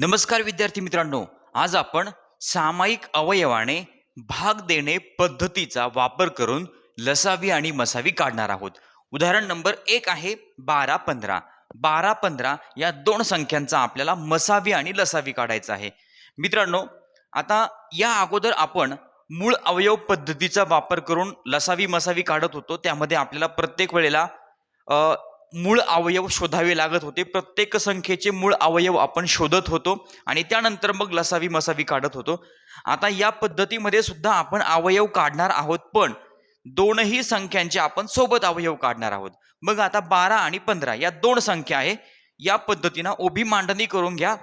नमस्कार विद्यार्थी मित्रांनो आज आपण सामायिक अवयवाने भाग देणे पद्धतीचा वापर करून लसावी आणि मसावी काढणार आहोत. उदाहरण नंबर एक आहे बारा पंधरा. बारा पंधरा या दोन संख्यांचा आपल्याला मसावी आणि लसावी काढायचा आहे. मित्रांनो आता या अगोदर आपण मूळ अवयव पद्धतीचा वापर करून लसावी मसावी काढत होतो. त्यामध्ये आपल्याला प्रत्येक वेळेला मूळ अवयव शोधावे लागत होते. प्रत्येक संख्येचे मूळ अवयव आपण शोधत होतो आणि त्यानंतर मग लसावी मसावी काढत होतो. आता या पद्धतीमध्ये सुद्धा आपण अवयव काढणार आहोत पण दोनही संख्यांचे आपण सोबत अवयव काढणार आहोत. मग आता बारा आणि पंधरा या दोन संख्या आहे. या पद्धतीनं उभी मांडणी करून घ्या.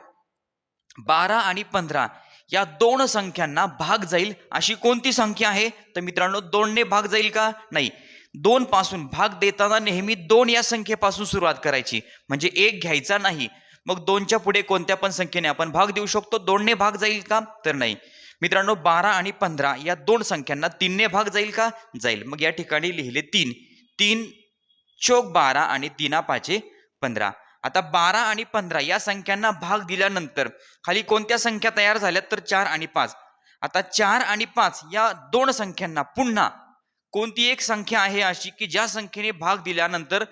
बारा आणि पंधरा या दोन संख्यांना भाग जाईल अशी कोणती संख्या आहे? तर मित्रांनो दोनने भाग जाईल का? नाही. दोन पासून भाग देताना नेहमी दोन या संख्येपासून सुरुवात करायची. म्हणजे एक घ्यायचा नाही. मग दोनच्या पुढे कोणत्या पण संख्येने आपण भाग देऊ शकतो. दोनने भाग जाईल का? तर नाही. मित्रांनो बारा आणि पंधरा या दोन संख्यांना तीनने भाग जाईल का? जाईल. मग या ठिकाणी लिहिले तीन. तीन चोक बारा आणि तीना पाचे पंधरा. आता बारा आणि पंधरा या संख्यांना भाग दिल्यानंतर खाली कोणत्या संख्या तयार झाल्या तर चार आणि पाच. आता चार आणि पाच या दोन संख्यांना पुन्हा कोणती एक संख्या आहे अशी की ज्या संख्येने भाग दिल्यानंतर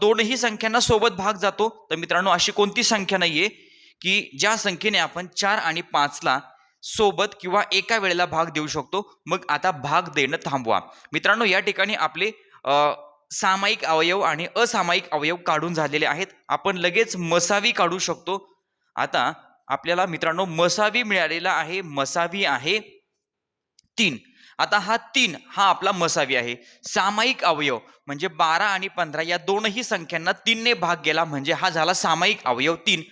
दोनही संख्यांना सोबत भाग जातो? तर मित्रांनो अशी कोणती संख्या नाहीये की ज्या संख्येने आपण चार आणि पाचला सोबत किंवा एका वेळेला भाग देऊ शकतो? मग आता भाग देणं थांबवा. मित्रांनो या ठिकाणी आपले सामायिक अवयव आणि असामायिक अवयव काढून झालेले आहेत. आपण लगेच मसावी काढू शकतो. आता आपल्याला मित्रांनो मसावी मिळालेला आहे मसावी आहे तीन. आता हा तीन हा आपला मसावी आहे. सामायिक अवयव म्हणजे बारा आणि पंधरा या दोनही संख्यांना तीनने भाग गेला म्हणजे हा झाला सामायिक अवयव तीन.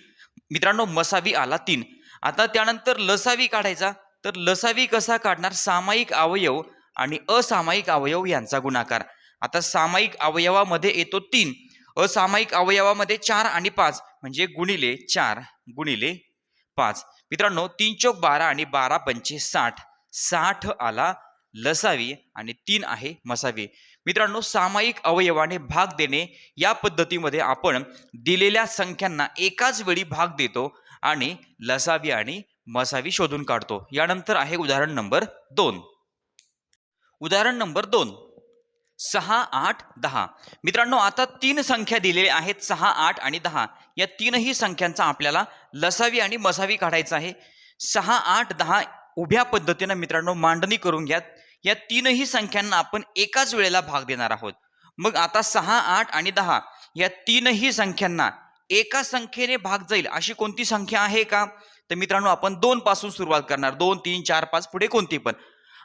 मित्रांनो मसावी आला तीन. आता त्यानंतर लसावी काढायचा. तर लसावी कसा काढणार? सामायिक अवयव आणि असामायिक अवयव यांचा गुणाकार. आता सामायिक अवयवामध्ये येतो तीन. असामायिक अवयवामध्ये चार आणि पाच म्हणजे गुणिले चार गुणिले पाच. मित्रांनो तीन चौक बारा आणि बारा पंचे साठ. साठ आला लसावी आणि तीन आहे मसावी. मित्रांनो सामायिक अवयवाने भाग देणे या पद्धतीमध्ये आपण दिलेल्या संख्यांना एकाच वेळी भाग देतो आणि लसावी आणि मसावी शोधून काढतो. यानंतर आहे उदाहरण नंबर दोन. उदाहरण नंबर दोन. सहा आठ दहा. मित्रांनो आता तीन संख्या दिलेल्या आहेत सहा आठ आणि दहा. या तीनही संख्यांचा आपल्याला लसावी आणि मसावी काढायचा आहे. सहा आठ दहा उभ्या पद्धतीनं मित्रांनो मांडणी करून घ्या. या तीनही संख्यांना आपण एकाच वेळेला भाग देणार आहोत. मग आता सहा आठ आणि दहा या तीनही संख्यांना एका संख्येने भाग जाईल अशी कोणती संख्या आहे का? तर मित्रांनो आपण दोन पासून सुरुवात करणार. दोन तीन चार पाच पुढे कोणती पण.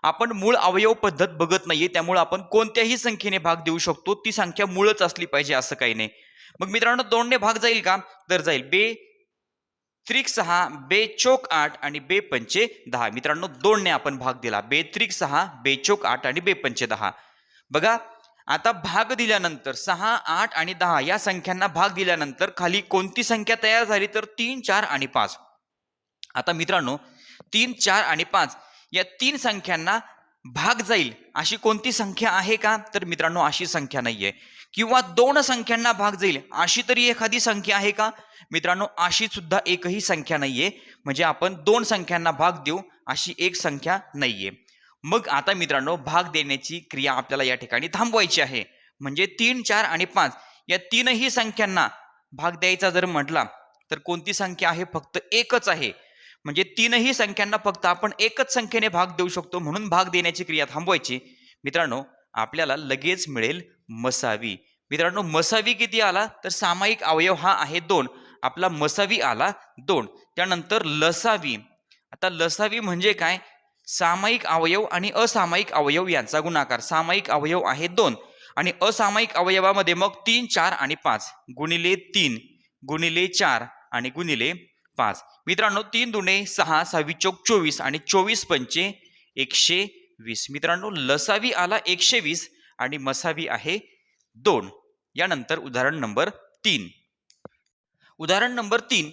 आपण मूळ अवयव पद्धत बघत नाहीये त्यामुळे आपण कोणत्याही संख्येने भाग देऊ शकतो. ती संख्या मूळच असली पाहिजे असं काही नाही. मग मित्रांनो दोनने भाग जाईल का? तर जाईल. बे त्रिक सहा बे चोक आठ आणि बे पंचे दहा. मित्रांनो दोनने आपण भाग दिला. बे त्रिक सहा बे चोक आठ आणि बे पंचे दहा. बघा आता भाग दिल्यानंतर सहा आठ आणि दहा या संख्यांना भाग दिल्यानंतर खाली कोणती संख्या तयार झाली? तर तीन चार आणि पाच. आता मित्रांनो तीन चार आणि पाच या तीन संख्यांना भाग जाईल अशी कोणती संख्या आहे का? तर मित्रांनो अशी संख्या नाहीये. किंवा दोन संख्यांना भाग जाईल. अशी तरी एखादी संख्या आहे का? मित्रांनो अशी सुद्धा एकही संख्या नाहीये. म्हणजे आपण दोन संख्यांना भाग देऊ अशी एक संख्या नाहीये. मग आता मित्रांनो भाग देण्याची क्रिया आपल्याला या ठिकाणी थांबवायची आहे. म्हणजे तीन चार आणि पाच. या तीनही संख्यांना भाग द्यायचा जर म्हटला तर कोणती संख्या आहे? फक्त एकच आहे. म्हणजे तीनही संख्यांना फक्त आपण एकच संख्येने भाग देऊ शकतो म्हणून भाग देण्याची क्रिया थांबवायची. मित्रांनो आपल्याला लगेच मिळेल मसावी. मित्रांनो मसावी किती आला? तर सामायिक अवयव हा आहे दोन. आपला मसावी आला दोन. त्यानंतर लसावी. आता लसावी म्हणजे काय? सामायिक अवयव आणि असामायिक अवयव यांचा गुणाकार. सामायिक अवयव आहे दोन. आणि असामायिक अवयवामध्ये मग तीन चार आणि पाच. गुणिले तीन गुणिले चार आणि गुणिले पाच. मित्रांनो तीन दुणे सहा सहावी चौक चोवीस आणि चोवीस पंचे एकशे वीस. मित्रांनो लसावी आला एकशे वीस आणि मसावी आहे दोन. यानंतर उदाहरण नंबर तीन. उदाहरण नंबर तीन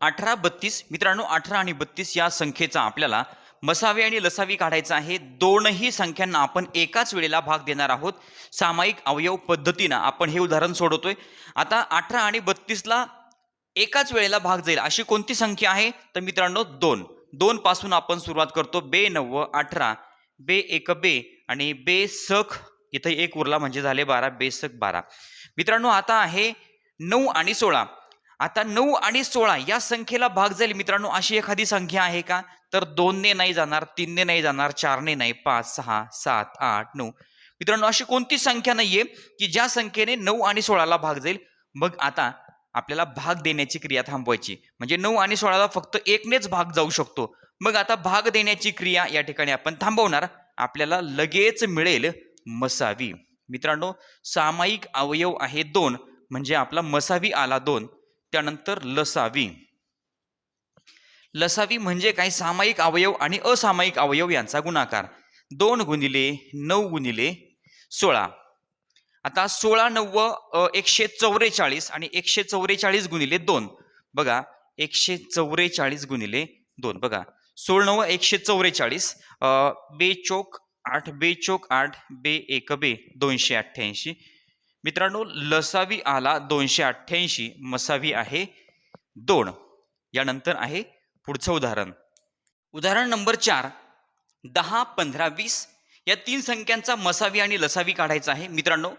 अठरा बत्तीस. मित्रांनो अठरा आणि बत्तीस या संख्येचा आपल्याला मसावी आणि लसावी काढायचा आहे. दोनही संख्यांना आपण एकाच वेळेला भाग देणार आहोत. सामायिक अवयव पद्धतीनं आपण हे उदाहरण सोडवतोय. आता अठरा आणि बत्तीसला एकाच वेळेला भाग जाईल. अशी कोणती संख्या आहे? तर मित्रांनो दोन. दोन पासून आपण सुरुवात करतो. बे नव्व अठरा बे एक बे आणि बे सख इथं एक उरला म्हणजे झाले बारा बेसक बारा. मित्रांनो आता आहे नऊ आणि सोळा. आता नऊ आणि सोळा या संख्येला भाग जाईल. मित्रांनो अशी एखादी संख्या आहे का? तर दोनने नाही जाणार तीनने नाही जाणार चारने नाही. पाच सहा सात आठ नऊ. मित्रांनो अशी कोणती संख्या नाहीये की ज्या संख्येने नऊ आणि सोळाला भाग जाईल? मग आता आपल्याला भाग देण्याची क्रिया थांबवायची. म्हणजे नऊ आणि सोळाला फक्त एकनेच भाग जाऊ शकतो. मग आता भाग देण्याची क्रिया या ठिकाणी आपण थांबवणार. आपल्याला लगेच मिळेल मसावी. मित्रांनो सामायिक अवयव आहे दोन म्हणजे आपला मसावी आला दोन त्यानंतर लसावी. लसावी म्हणजे काय? सामायिक अवयव आणि असामायिक अवयव यांचा गुणाकार. दोन गुणिले नऊ गुणिले सोळा. आता सोळा नव्व एकशे चौवेचाळीस आणि एकशे चौवेचाळीस गुणिले दोन. बघा एकशे चौवेचाळीस गुणिले दोन. बघा सोळ एकशे चौवेचाळीस बे चोक आठ बे चोक आठ बे एक बे दोनशे अठ्ठ्याऐंशी. मित्रांनो लसावी आला दोनशे अठ्ठ्याऐंशी मसावी आहे दोन. यानंतर आहे पुढचं उदाहरण. उदाहरण नंबर चार दहा पंधरा वीस या तीन संख्यांचा मसावी आणि लसावी काढायचा आहे. मित्रांनो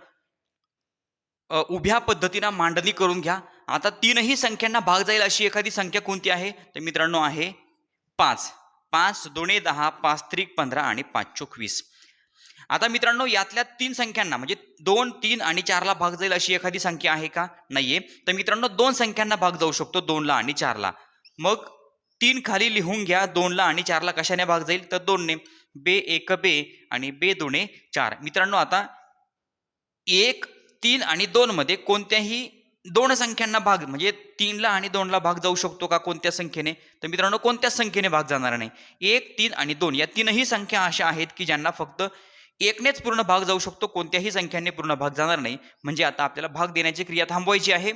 उभ्या पद्धतीनं मांडणी करून घ्या. आता तीनही संख्यांना भाग जाईल अशी एखादी संख्या कोणती आहे? तर मित्रांनो आहे पाच. पाच दोने दहा पाच त्रिक पंधरा आणि पाच चोक वीस. आता मित्रांनो यातल्या तीन संख्यांना म्हणजे दोन तीन आणि चारला भाग जाईल अशी एखादी संख्या आहे का? नाहीये. तर मित्रांनो दोन संख्यांना भाग जाऊ शकतो दोनला आणि चारला. मग तीन खाली लिहून घ्या दोनला आणि चारला कशाने भाग जाईल? तर दोनने बे एक बे आणि बे दोने चार. मित्रांनो आता एक तीन आणि दोनमध्ये कोणत्याही दोन संख्यांना भाग म्हणजे तीनला आणि दोनला भाग जाऊ शकतो का कोणत्या संख्येने? तर मित्रांनो कोणत्या संख्येने भाग जाणार नाही? एक तीन आणि दोन या तीनही संख्या अशा आहेत की ज्यांना फक्त एकनेच पूर्ण भाग जाऊ शकतो कोणत्याही संख्येने पूर्ण भाग जाणार नाही. म्हणजे आता आपल्याला भाग देण्याची क्रिया थांबवायची आहे.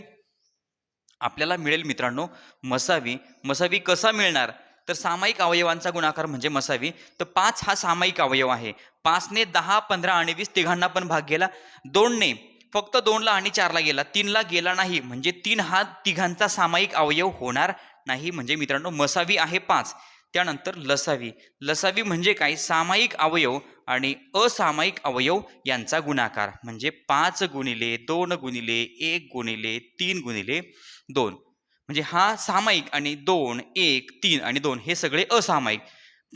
आपल्याला मिळेल मित्रांनो मसावी. मसावी कसा मिळणार? तर सामायिक अवयवांचा गुणाकार म्हणजे मसावी. तर पाच हा सामायिक अवयव आहे. पाचने दहा पंधरा आणि वीस तिघांना पण भाग गेला. दोनने फक्त दोनला आणि चारला गेला. तीनला गेला नाही. म्हणजे तीन हा तिघांचा सामायिक अवयव होणार नाही. म्हणजे मित्रांनो मसावी आहे पाच. त्यानंतर लसावी. लसावी म्हणजे काय? सामायिक अवयव आणि असामायिक अवयव यांचा गुणाकार. म्हणजे पाच गुणिले दोन गुणिले एक गुणिले तीन गुणिले दोन. म्हणजे हा सामायिक आणि दोन एक तीन आणि दोन हे सगळे असामायिक.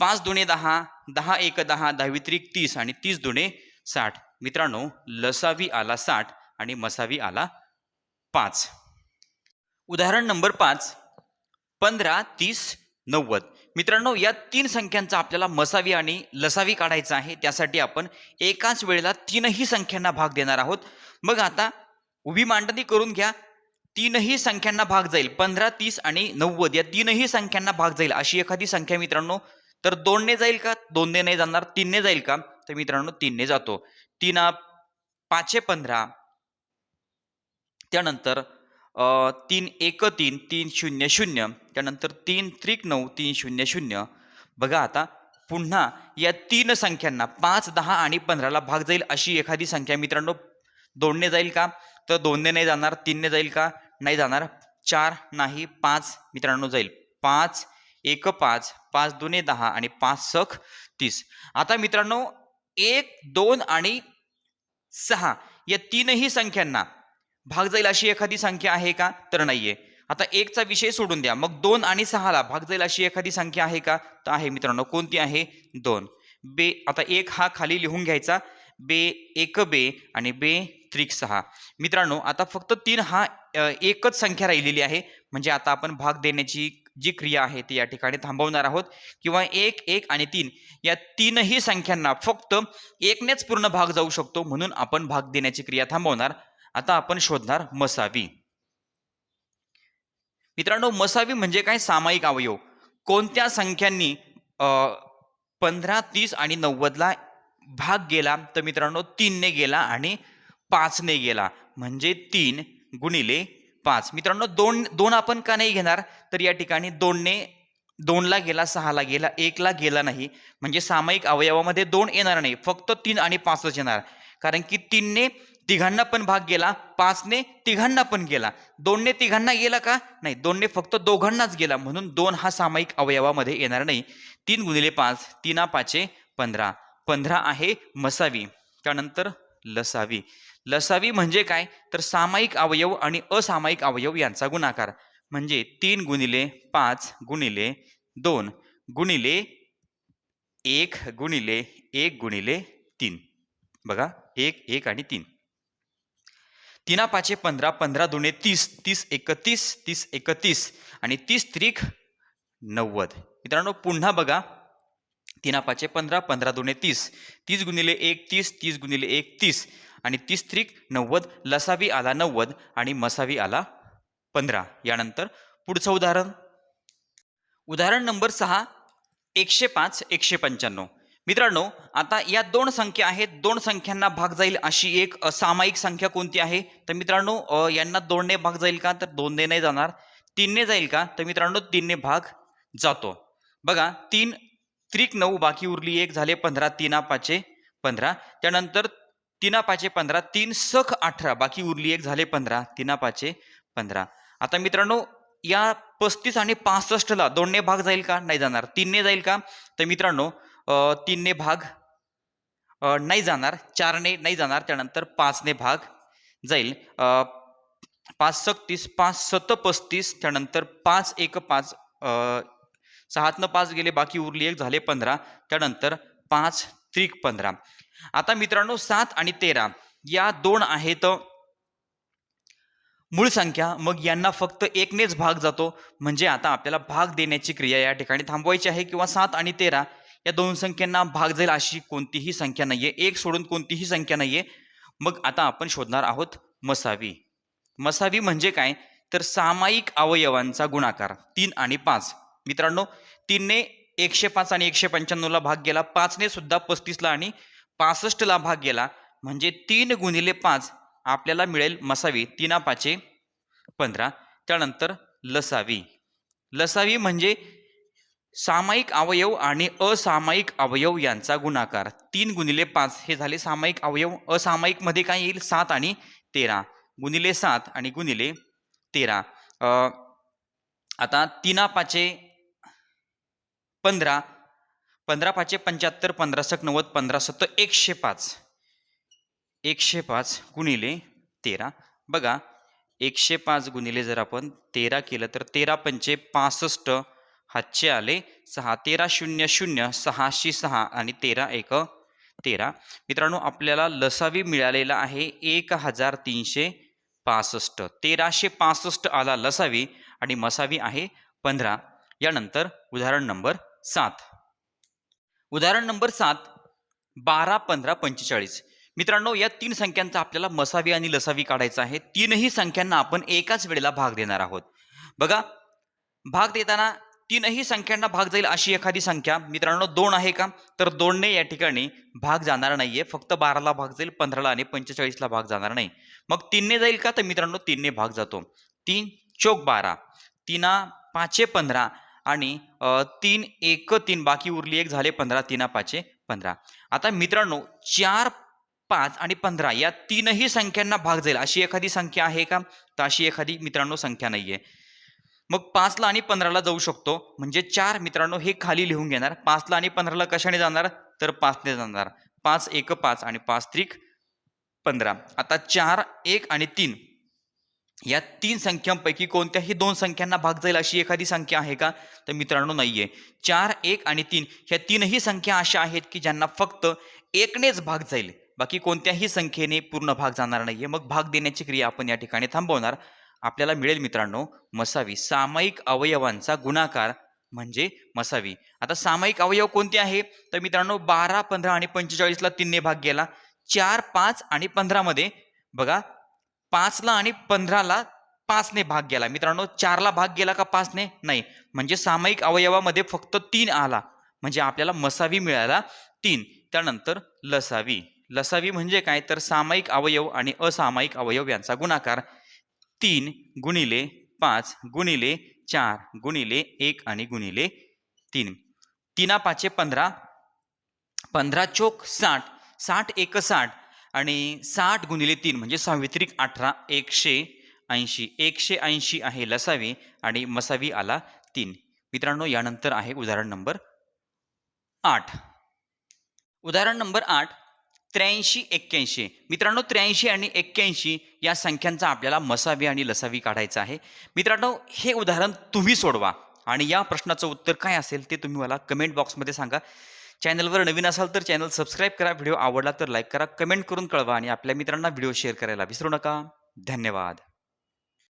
पाच दुणे दहा दहा एक दहा दहावी त्रिक तीस आणि तीस दुणे साठ. मित्रांनो लसावी आला साठ आणि मसावी आला पाच. उदाहरण नंबर पाच पंधरा तीस नव्वद. मित्रांनो या तीन संख्यांचा आपल्याला मसावी आणि लसावी काढायचा आहे. त्यासाठी आपण एकाच वेळेला तीनही संख्यांना भाग देणार आहोत. मग आता उभी मांडणी करून घ्या. तीनही संख्यांना भाग जाईल. पंधरा तीस आणि नव्वद या तीनही संख्यांना भाग जाईल. अशी एखादी संख्या मित्रांनो तर दोनने जाईल का? दोनने नाही जाणार तीनने जाईल का? तर मित्रांनो तीनने जातो. तीन पाचशे पंधरा. त्यानंतर तीन एक तीन तीन शून्य शून्य. त्यानंतर तीन त्रिक नऊ तीन शून्य शून्य. बघा आता पुन्हा या तीन संख्यांना पाच दहा आणि पंधराला भाग जाईल अशी एखादी संख्या मित्रांनो. दोनने जाईल का? तर दोनने नाही जाणार तीनने जाईल का? नाही जाणार. चार नाही पाच मित्रांनो जाईल. पाच एक पाच. पाच दोने दहा आणि पाच सख तीस. आता मित्रांनो एक दोन आणि सहा या तीनही संख्यांना भाग जाईल अशी एखादी संख्या आहे का? तर नाहीये. आता एकचा विषय सोडून द्या. मग दोन आणि सहाला भाग जाईल अशी एखादी संख्या आहे का? तर आहे मित्रांनो. कोणती आहे? दोन. बे आता एक हा खाली लिहून घ्यायचा. बे एक बे आणि बे त्रिक सहा. मित्रांनो आता फक्त तीन हा एकच संख्या राहिलेली आहे. म्हणजे आता आपण भाग देण्याची जी क्रिया आहे ती या ठिकाणी थांबवणार आहोत. किंवा एक एक आणि तीन या तीनही संख्यांना फक्त एकनेच पूर्ण भाग जाऊ शकतो म्हणून आपण भाग देण्याची क्रिया थांबवणार. आता आपण शोधणार मसावी. मित्रांनो मसावी म्हणजे काय? सामायिक अवयव. कोणत्या संख्यांनी पंधरा तीस आणि नव्वदला भाग गेला तर मित्रांनो तीनने गेला आणि पाचने गेला. म्हणजे तीन गुणिले पाच. मित्रांनो दोन दोन आपण का नाही घेणार? तर या ठिकाणी दोनने दोनला गेला सहाला गेला एकला गेला नाही. म्हणजे सामायिक अवयवामध्ये दोन येणार नाही. फक्त तीन आणि पाचच येणार. कारण की तीनने तिघांना पण भाग गेला पाचने तिघांना पण गेला. दोनने तिघांना गेला का? नाही दोनने फक्त दोघांनाच गेला. म्हणून दोन हा सामायिक अवयवामध्ये येणार नाही. तीन गुणिले पाच तीना पाचे पंधरा. पंधरा आहे मसावी. त्यानंतर लसावी. लसावी म्हणजे काय? तर सामायिक अवयव आणि असामायिक अवयव यांचा गुणाकार. म्हणजे तीन गुणिले पाच गुणिले दोन गुणिले एक गुणिले एक गुणिले तीन. बघा एक एक आणि तीन. तिना पाचे पंधरा पंधरा दुणे तीस तीस एकतीस तीस एकतीस आणि तीस त्रिक नव्वद. मित्रांनो पुन्हा बघा. तिना पाचे पंधरा पंधरा दोने तीस. तीस गुणिले एक तीस तीस गुणिले एक तीस. आणि तीस त्रिक नव्वद लसावी आला नव्वद आणि मसावी आला पंधरा. यानंतर पुढचं उदाहरण. उदाहरण नंबर सहा एकशे पाच एकशे पंच्याण्णव. मित्रांनो आता या दोन संख्या आहेत. दोन संख्यांना भाग जाईल अशी एक सामायिक संख्या कोणती आहे? तर मित्रांनो यांना दोनने भाग जाईल का? तर दोनने नाही जाणार. तीनने जाईल का? तर मित्रांनो तीनने भाग जातो. बघा तीन त्रिक नऊ बाकी उरली एक झाले पंधरा तीना पाचे पंधरा. त्यानंतर तीना पाचे पंधरा तीन सख अठरा बाकी उरली एक झाले पंधरा तीना पाचे पंधरा. आता मित्रांनो या पस्तीस आणि पासष्टला दोनने भाग जाईल का? नाही जाणार. तीनने जाईल का? तर मित्रांनो तीनने भाग नाही जाणार. चारने नाही जाणार. त्यानंतर पाचने भाग जाईल. पाच सत्तीस पाच सत पस्तीस त्यानंतर पाच एक पाच सहातनं पाच गेले बाकी उरली एक झाले पंधरा. त्यानंतर पाच त्रिक पंधरा. आता मित्रांनो सात आणि तेरा या दोन आहेत मूळ संख्या. मग यांना फक्त एकनेच भाग जातो. म्हणजे आता आपल्याला भाग देण्याची क्रिया या ठिकाणी थांबवायची आहे किंवा सात आणि तेरा या दोन संख्यांना भाग जाईल अशी कोणतीही संख्या नाहीये. एक सोडून कोणतीही संख्या नाहीये. मग आता आपण शोधणार आहोत मसावी. मसावी म्हणजे काय? तर सामायिक अवयवांचा गुणाकार. तीन आणि पाच. मित्रांनो तीनने एकशे पाच आणि एकशे पंच्याण्णवला भाग गेला. पाचने सुद्धा पस्तीसला आणि पासष्टला भाग गेला. म्हणजे तीन गुणिले पाच आपल्याला मिळेल मसावी. तीना पाचे पंधरा. त्यानंतर लसावी. लसावी म्हणजे सामायिक अवयव आणि असामायिक अवयव यांचा गुणाकार. तीन गुणिले पाच हे झाले सामायिक अवयव. असामायिकमध्ये काय येईल? सात आणि तेरा. गुणिले सात आणि गुणिले तेरा. आता तीना पाचे पंधरा. पंधरा पाचशे पंच्याहत्तर पंधरा सक नव्वद पंधरा सत्तर एकशे पाच. एकशे पाच गुणिले तेरा. बघा एकशे पाच गुणिले जर आपण तेरा केलं तर तेरा पंचे पासष्ट. हातचे आले सहा. तेरा शून्य शून्य सहाशे सहा आणि तेरा एक. तेरा. मित्रांनो आपल्याला लसावी मिळालेला आहे एक हजार तीनशे पासष्ट. तेराशे पासष्ट आला लसावी आणि मसावी आहे पंधरा. यानंतर उदाहरण नंबर सात. उदाहरण नंबर सात बारा पंधरा पंचेचाळीस. मित्रांनो या तीन संख्यांचा आपल्याला मसावी आणि लसावी काढायचा आहे. तीनही संख्यांना आपण एकाच वेळेला भाग देणार आहोत. बघा भाग देताना तीनही संख्यांना भाग जाईल अशी एखादी संख्या. मित्रांनो दोन आहे का? तर दोनने या ठिकाणी भाग जाणार नाहीये. फक्त बाराला भाग जाईल पंधराला आणि पंचेचाळीसला भाग जाणार नाही. मग तीनने जाईल का? तर मित्रांनो तीनने भाग जातो. तीन चोक बारा. तीना पाचशे पंधरा. आणि तीन एक तीन बाकी उरली एक झाले पंधरा तीना पाचे पंधरा. आता मित्रांनो चार पाच आणि पंधरा या तीनही संख्यांना भाग जाईल. अशी एखादी संख्या आहे का? तर अशी एखादी मित्रांनो संख्या नाहीये. मग पाचला आणि पंधराला जाऊ शकतो. म्हणजे चार मित्रांनो हे खाली लिहून घेणार. पाचला आणि पंधराला कशाने जाणार? तर पाचने जाणार. पाच एक पाच आणि पाच त्रिक पंधरा. आता चार एक आणि तीन. या तीन संख्यांपैकी कोणत्याही दोन संख्यांना भाग जाईल अशी एखादी संख्या आहे का? तर मित्रांनो नाहीये. चार एक आणि तीन ह्या तीनही संख्या अशा आहेत की ज्यांना फक्त एकनेच भाग जाईल. बाकी कोणत्याही संख्येने पूर्ण भाग जाणार नाहीये. मग भाग देण्याची क्रिया आपण या ठिकाणी थांबवणार. आपल्याला मिळेल मित्रांनो मसावी. सामायिक अवयवांचा गुणाकार म्हणजे मसावी. आता सामायिक अवयव कोणते आहे? तर मित्रांनो बारा पंधरा आणि पंचेचाळीसला तीनने भाग गेला. चार पाच आणि पंधरामध्ये बघा पाचला आणि पंधराला पाचने भाग गेला. मित्रांनो चारला भाग गेला का पाचने? नाही. म्हणजे सामायिक अवयवामध्ये फक्त तीन आला. म्हणजे आपल्याला मसावी मिळाला तीन. त्यानंतर लसावी. लसावी म्हणजे काय? तर सामायिक अवयव आणि असामायिक अवयव यांचा गुणाकार. तीन गुणिले पाच गुणिले चार गुणिले एक आणि गुणिले तीन. तीना पाचशे पंधरा. पंधरा चोक साठ. साठ एक साठ. आणि साठ गुणिले तीन म्हणजे सावित्रिक अठरा एकशे ऐंशी. एकशे ऐंशी आहे लसावी आणि मसावी आला तीन. मित्रांनो यानंतर आहे उदाहरण नंबर आठ. उदाहरण नंबर आठ त्र्याऐंशी एक्क्याऐंशी. मित्रांनो त्र्याऐंशी आणि एक्क्याऐंशी या संख्यांचा आपल्याला मसावी आणि लसावी काढायचा आहे. मित्रांनो हे उदाहरण तुम्ही सोडवा. आणि या प्रश्नाचं उत्तर काय असेल ते तुम्ही मला कमेंट बॉक्समध्ये सांगा. चॅनलवर नवीन असाल तर चॅनल सबस्क्राईब करा व्हिडिओ आवडला तर लाईक करा कमेंट करून कळवा आणि आपल्या मित्रांना व्हिडिओ शेअर करायला विसरू नका. धन्यवाद.